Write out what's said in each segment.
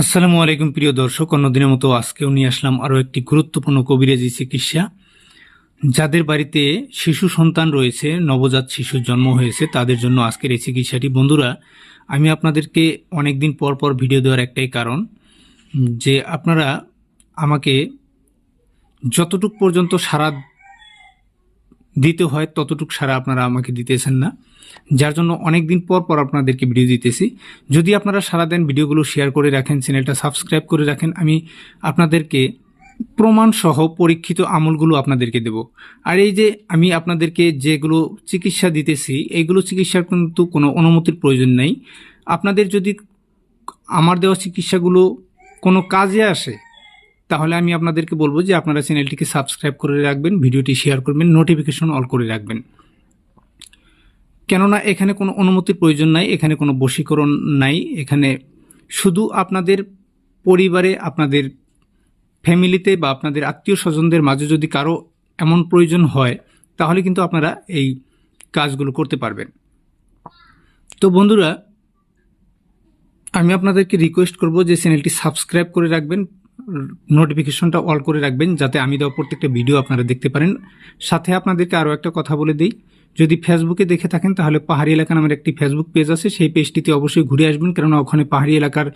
আসসালামু আলাইকুম, প্রিয় দর্শক। অন্যদিনের মতো আজকেও নিয়ে আসলাম আরও একটি গুরুত্বপূর্ণ কবিরাজি চিকিৎসা। যাদের বাড়িতে শিশু সন্তান রয়েছে, নবজাত শিশুর জন্ম হয়েছে, তাদের জন্য আজকের এই চিকিৎসাটি। বন্ধুরা, আমি আপনাদেরকে অনেক দিন পর পর ভিডিও দেওয়ার একটাই কারণ যে আপনারা আমাকে যতটুক পর্যন্ত সারা দিতে হয়, ততটুক সারা আপনারা আমাকে দিতেছেন না। যার জন্য অনেক দিন পর পর আপনাদেরকে ভিডিও দিতেছি। যদি আপনারা সারা দেন, ভিডিওগুলো শেয়ার করে রাখেন চ্যানেলটা সাবস্ক্রাইব করে রাখেন, আমি আপনাদেরকে প্রমাণ সহ পরীক্ষিত আমলগুলো আপনাদেরকে দেব। আর এই যে আমি আপনাদেরকে যেগুলো চিকিৎসা দিতেছি, এইগুলো চিকিৎসার কিন্তু কোনো অনুমতির প্রয়োজন নেই। আপনাদের যদি আমার দেওয়া চিকিৎসাগুলো কোনো কাজে আসে তাহলে আমি আপনাদেরকে বলব যে আপনারা চ্যানেলটিকে সাবস্ক্রাইব করে রাখবেন, ভিডিওটি শেয়ার করবেন নোটিফিকেশন অল করে রাখবেন। কেননা এখানে কোনো অনুমতির প্রয়োজন নাই, এখানে কোনো বশীকরণ নাই, এখানে শুধু আপনাদের পরিবারে, আপনাদের ফ্যামিলিতে বা আপনাদের আত্মীয় স্বজনদের মাঝে যদি কারও এমন প্রয়োজন হয়, তাহলে কিন্তু আপনারা এই কাজগুলো করতে পারবেন। তো বন্ধুরা, আমি আপনাদেরকে রিকোয়েস্ট করব যে চ্যানেলটি সাবস্ক্রাইব করে রাখবেন নোটিফিকেশনটা অল করে রাখবেন যাতে আমি দেওয়া প্রত্যেকটা ভিডিও আপনারা দেখতে পারেন। সাথে আপনাদেরকে আরও একটা কথা বলে দিই। যদি ফেসবুকে দেখে থাকেন, তাহলে পাহাড়ি এলাকা নামের একটি ফেসবুক পেজ আছে। সেই পেজটিতে অবশ্যই ঘুরে আসবেন, কেননা ওখানে পাহাড়ি এলাকার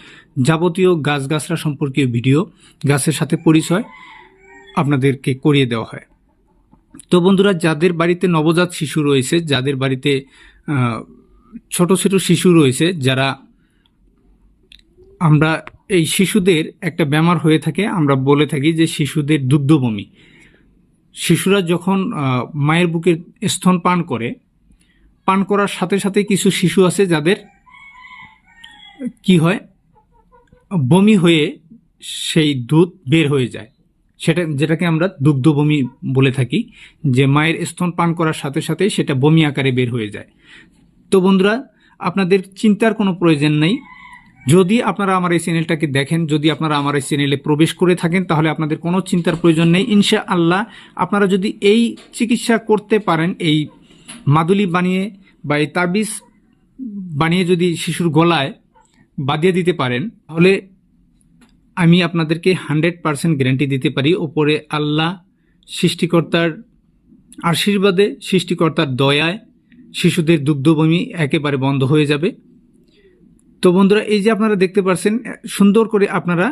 যাবতীয় গাছগাছরা সম্পর্কীয় ভিডিও গাছের সাথে পরিচয় আপনাদেরকে করিয়ে দেওয়া হয়। তো বন্ধুরা, যাদের বাড়িতে নবজাত শিশু রয়েছে, যাদের বাড়িতে ছোট ছোট শিশু রয়েছে, যারা আমরা এই শিশুদের একটা বেমার হয়ে থাকে, আমরা বলে থাকি যে শিশুদের দুগ্ধবমি শিশুরা যখন মায়ের বুকে স্তন পান করে, পান করার সাথে সাথে কিছু শিশু আছে যাদের কি হয়, বমি হয়ে সেই দুধ বের হয়ে যায়। সেটা, যেটাকে আমরা দুগ্ধ বমি বলে থাকি, যে মায়ের স্তন পান করার সাথে সাথে সেটা বমি আকারে বের হয়ে যায়। তো বন্ধুরা, আপনাদের চিন্তার কোনো প্রয়োজন নেই যদি আপনারা আমার এই চ্যানেলটাকে দেখেন, যদি আপনারা আমার এই চ্যানেলে প্রবেশ করে থাকেন, তাহলে আপনাদের কোনো চিন্তার প্রয়োজন নেই। ইনশা আল্লাহ আপনারা যদি এই চিকিৎসা করতে পারেন, এই মাদুলি বানিয়ে বা এই তাবিজ বানিয়ে যদি শিশুর গলায় বাদিয়ে দিতে পারেন, তাহলে আমি আপনাদেরকে হান্ড্রেড পারসেন্ট গ্যারান্টি দিতে পারি, ওপরে আল্লাহ, সৃষ্টিকর্তার আশীর্বাদে, সৃষ্টিকর্তার দয়ায় শিশুদের দুগ্ধভূমি একেবারে বন্ধ হয়ে যাবে। তো বন্ধুরা, এই যে আপনারা দেখতে পাচ্ছেন সুন্দর করে আপনারা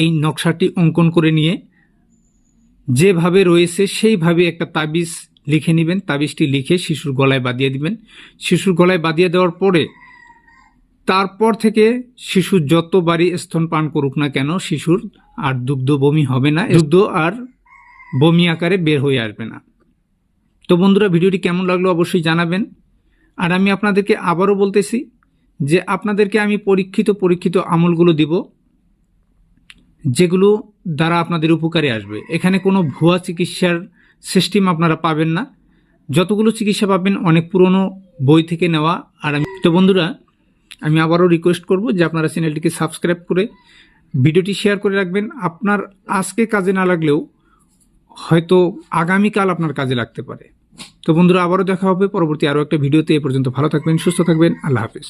এই নকশাটি অঙ্কন করে নিয়ে যেভাবে রয়েছে সেইভাবে একটা তাবিজ লিখে নেবেন। তাবিজটি লিখে শিশুর গলায় বাঁধিয়ে দিবেন। শিশুর গলায় বাঁধিয়ে দেওয়ার পরে তারপর থেকে শিশু যতবারই স্তন পান করুক না কেন, শিশুর আর দুগ্ধ বমি হবে না। দুগ্ধ আর বমি আকারে বের হয়ে আসবে না। তো বন্ধুরা, ভিডিওটি কেমন লাগল অবশ্যই জানাবেন। আর আমি আপনাদেরকে আবারও বলতেছি যে আপনাদেরকে আমি পরীক্ষিত পরীক্ষিত আমলগুলো দিব, যেগুলো দ্বারা আপনাদের উপকারে আসবে। এখানে কোনো ভুয়া চিকিৎসার সিস্টেম আপনারা পাবেন না। যতগুলো চিকিৎসা পাবেন, অনেক পুরনো বই থেকে নেওয়া। আর আমি তো বন্ধুরা, আমি আবারও রিকোয়েস্ট করব যে আপনারা চ্যানেলটিকে সাবস্ক্রাইব করে ভিডিওটি শেয়ার করে রাখবেন। আপনার আজকে কাজে না লাগলেও হয়তো আগামীকাল আপনার কাজে লাগতে পারে। তো বন্ধুরা, আবারও দেখা হবে পরবর্তী আরও একটা ভিডিওতে। এ পর্যন্ত ভালো থাকবেন, সুস্থ থাকবেন। আল্লাহ হাফিজ।